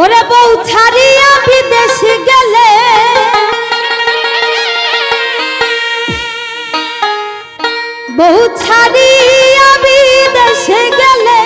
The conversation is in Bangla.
ওরে বউ ছাড়িয়া বিদেশ গেলে। বউ ছাড়িয়া বিদেশ গেলে।